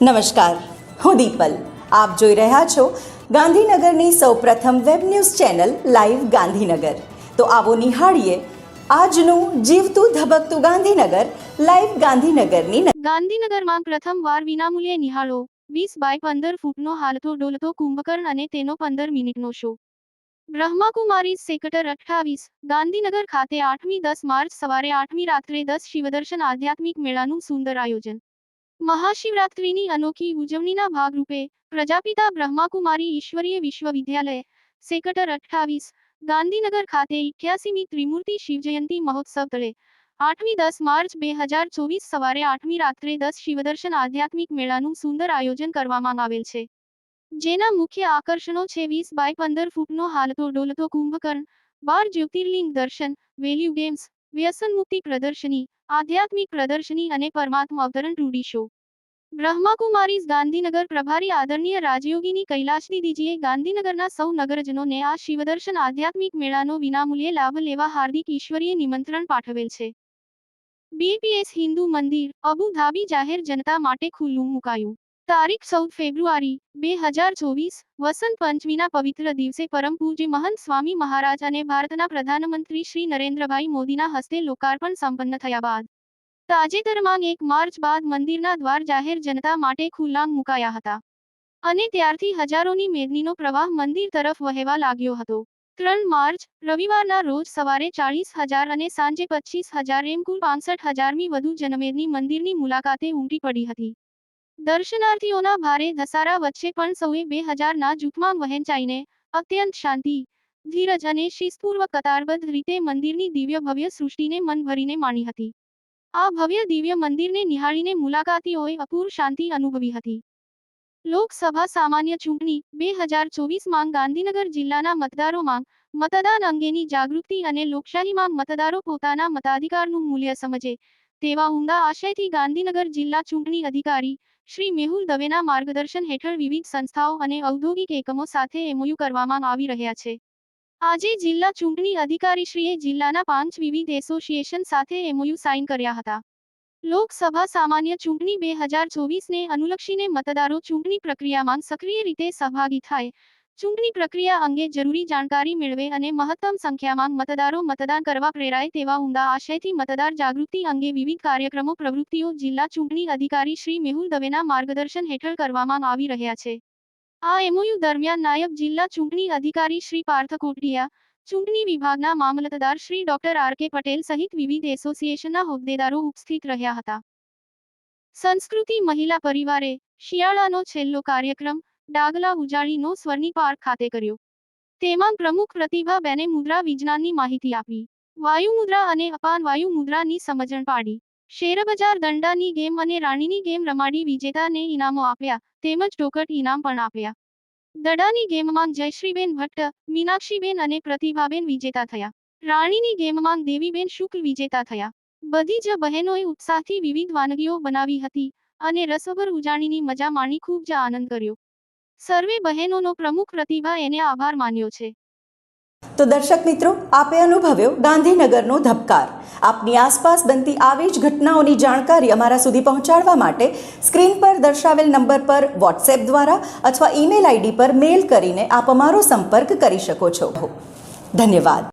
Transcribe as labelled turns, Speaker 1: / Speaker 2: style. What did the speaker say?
Speaker 1: નમસ્કાર. હું દીપલ. આપ જોઈ રહ્યા છો ગાંધીનગરની સૌપ્રથમ web news channel live Gandhinagar. તો આવો નિહાળીએ આજનું જીવતું ધબકતું ગાંધીનગર લાઈવ ગાંધીનગરની
Speaker 2: ગાંધીનગરમાં પ્રથમવાર વિનામૂલ્યે નિહાળો. વીસ બાય પંદર ફૂટનો હાલતો ડોલતો કુંભકર્ણ અને તેનો પંદર મિનિટનો શો. બ્રહ્માકુમારી સેક્ટર અઠ્ઠાવીસ, ગાંધીનગર ખાતે આઠમી દસ માર્ચ સવારે આઠમી રાત્રે દસ શિવદર્શન આધ્યાત્મિક મેળાનું સુંદર આયોજન. મહાશિવરાત્રિની અનોખી ઉજવણીના ભાગરૂપે પ્રજાપિતા બ્રહ્માકુમારી ઈશ્વરીય વિશ્વવિદ્યાલય, સેક્ટર અઠ્ઠાવીસ, ગાંધીનગર ખાતે ઇઠ્યાસીમી ત્રિમૂર્તિ શિવજયંતિ મહોત્સવ તળે. આઠમી દસ માર્ચ બે હજાર ચોવીસ સવારે આઠમી રાત્રે દસ શિવદર્શન આધ્યાત્મિક મેળાનું સુંદર આયોજન કરવામાં આવેલ છે. જેના મુખ્ય આકર્ષણો છે વીસ બાય પંદર ફૂટનો હાલતો ડોલતો કુંભકર્ણ, બાર જ્યોતિર્લિંગ દર્શન, વેલ્યુ ગેમ્સ વ્યસન મુક્તિ પ્રદર્શની, આધ્યાત્મિક પ્રદર્શની અને પરમાત્મા અવતરણ ટુડી શો. બ્રહ્માકુમારીઝ ગાંધીનગર પ્રભારી આદરણીય રાજયોગીની કૈલાશ દીદીજીએ ગાંધીનગરના સૌ નગરજનોને આ શિવદર્શન આધ્યાત્મિક મેળાનો વિનામૂલ્યે લાભ લેવા હાર્દિક ઈશ્વરીય નિમંત્રણ પાઠવેલ છે. બીપીએસ હિન્દુ મંદિર અબુ ધાબી જાહેર જનતા માટે ખુલ્લું મુકાયું. તારીખ ચૌદ ફેબ્રુઆરી, બે હજાર ચોવીસ, વસંત પંચમીના પવિત્ર દિવસે પરમ પૂજ્ય મહંત સ્વામી મહારાજ અને ભારતના પ્રધાનમંત્રી શ્રી નરેન્દ્રભાઈ મોદીના હસ્તે લોકાર્પણ સંપન્ન થયા બાદ તાજેતરમાં એક માર્ચ બાદ મંદિરના દ્વાર જાહેર જનતા માટે ખુલ્લા મુકાયા હતા. અને ત્યારથી હજારોની મેદનીનો પ્રવાહ મંદિર તરફ વહેવા લાગ્યો હતો. ત્રણ માર્ચ, રવિવારના રોજ સવારે ચાળીસ હજાર અને સાંજે પચીસ હજાર એમ કુલ પાંસઠ હજારમી વધુ જનમેદની મંદિરની મુલાકાતે ઉમટી પડી હતી. દર્શનાર્થીઓના ભારે ધસારા વચ્ચે પણ સૌએ બે હજારના જૂથમાં વહેંચાઈને અત્યંત શાંતિ, ધીરજ અને શિસ્તપૂર્વક કતારબદ્ધ રીતે મંદિરની દિવ્ય ભવ્ય સૃષ્ટિને મન ભરીને માણી હતી. આ ભવ્ય દિવ્ય મંદિરને નિહાળીને મુલાકાતીઓએ અપૂર શાંતિ અનુભવી હતી. લોકસભા સામાન્ય ચૂંટણી, બે હજાર ચોવીસમાં ગાંધીનગર જિલ્લાના મતદારોમાં મતદાન અંગેની જાગૃતિ અને લોકશાહીમાં મતદારો પોતાના મતાધિકારનું મૂલ્ય સમજે, તેવા ઉમદા આશયથી ગાંધીનગર જિલ્લા ચૂંટણી અધિકારી શ્રી મેહુલ દવેના માર્ગદર્શન હેઠળ વિવિધ સંસ્થાઓ અને ઔદ્યોગિક એકમો સાથે એમઓયુ કરવામાં આવી રહ્યા છે. આજે જિલ્લા ચૂંટણી અધિકારીશ્રીએ જિલ્લાના પાંચ વિવિધ એસોસિએશન સાથે એમઓયુ સાઇન કર્યા હતા. લોકસભા સામાન્ય ચૂંટણી બે હજાર ચોવીસને અનુલક્ષીને મતદારો ચૂંટણી પ્રક્રિયામાં સક્રિય રીતે સહભાગી થાય ચૂંટણી પ્રક્રિયા અંગે જરૂરી જાણકારી મેળવે અને મહત્તમ સંખ્યામાં મતદારો મતદાન કરવા પ્રેરાય તેવા ઉમદા આશયથી મતદાર જાગૃતિ અંગે વિવિધ કાર્યક્રમો, પ્રવૃત્તિઓ જિલ્લા ચૂંટણી અધિકારી શ્રી મેહુલ દવેના માર્ગદર્શન હેઠળ કરવામાં આવી રહ્યા છે. આ એમઓયુ દરમિયાન નાયબ જિલ્લા ચૂંટણી અધિકારી શ્રી પાર્થ કોટડિયા, ચૂંટણી વિભાગના મામલતદાર Shri doctor R K Patel સહિત વિવિધ એસોસિએશનના હોદ્દેદારો ઉપસ્થિત રહ્યા હતા. સંસ્કૃતિ, મહિલા પરિવારે શિયાળાનો છેલ્લો કાર્યક્રમ ડાગલા ઉજાણીનો સ્વર્ણી પાર્ક ખાતે કર્યો. તેમાં પ્રમુખ પ્રતિભાબેને મુદ્રા વિજ્ઞાનની માહિતી આપી. વાયુ મુદ્રા અને અપાન વાયુ મુદ્રાની સમજણ પાડી. શેરબજાર દંડાની ગેમ અને રાણીની ગેમ રમાડી વિજેતાને ઇનામો આપ્યા તેમજ ટોકટ ઇનામ પણ આપ્યા. દડાની ગેમમાં જયશ્રીબેન ભટ્ટ, મીનાક્ષીબેન અને પ્રતિભાબેન વિજેતા થયા. રાણીની ગેમમાં દેવીબેન શુક્લ વિજેતા થયા. બધી જ બહેનોએ ઉત્સાહથી વિવિધ વાનગીઓ બનાવી હતી અને રસભર ઉજાણીની મજા માણી ખૂબ જ આનંદ કર્યો. સર્વે બહેનોનો પ્રમુખ પ્રતિભા એને આભાર માન્યો છે.
Speaker 1: તો દર્શક મિત્રો, આપે અનુભવ્યો ગાંધીનગરનો ધબકાર. આપની આસપાસ બનતી આવી જ ઘટનાઓની જાણકારી અમારા સુધી પહોંચાડવા માટે સ્ક્રીન પર દર્શાવેલ નંબર પર વોટ્સએપ દ્વારા અથવા ઈમેલ આઈડી પર મેલ કરીને આપ અમારો સંપર્ક કરી શકો છો. ધન્યવાદ.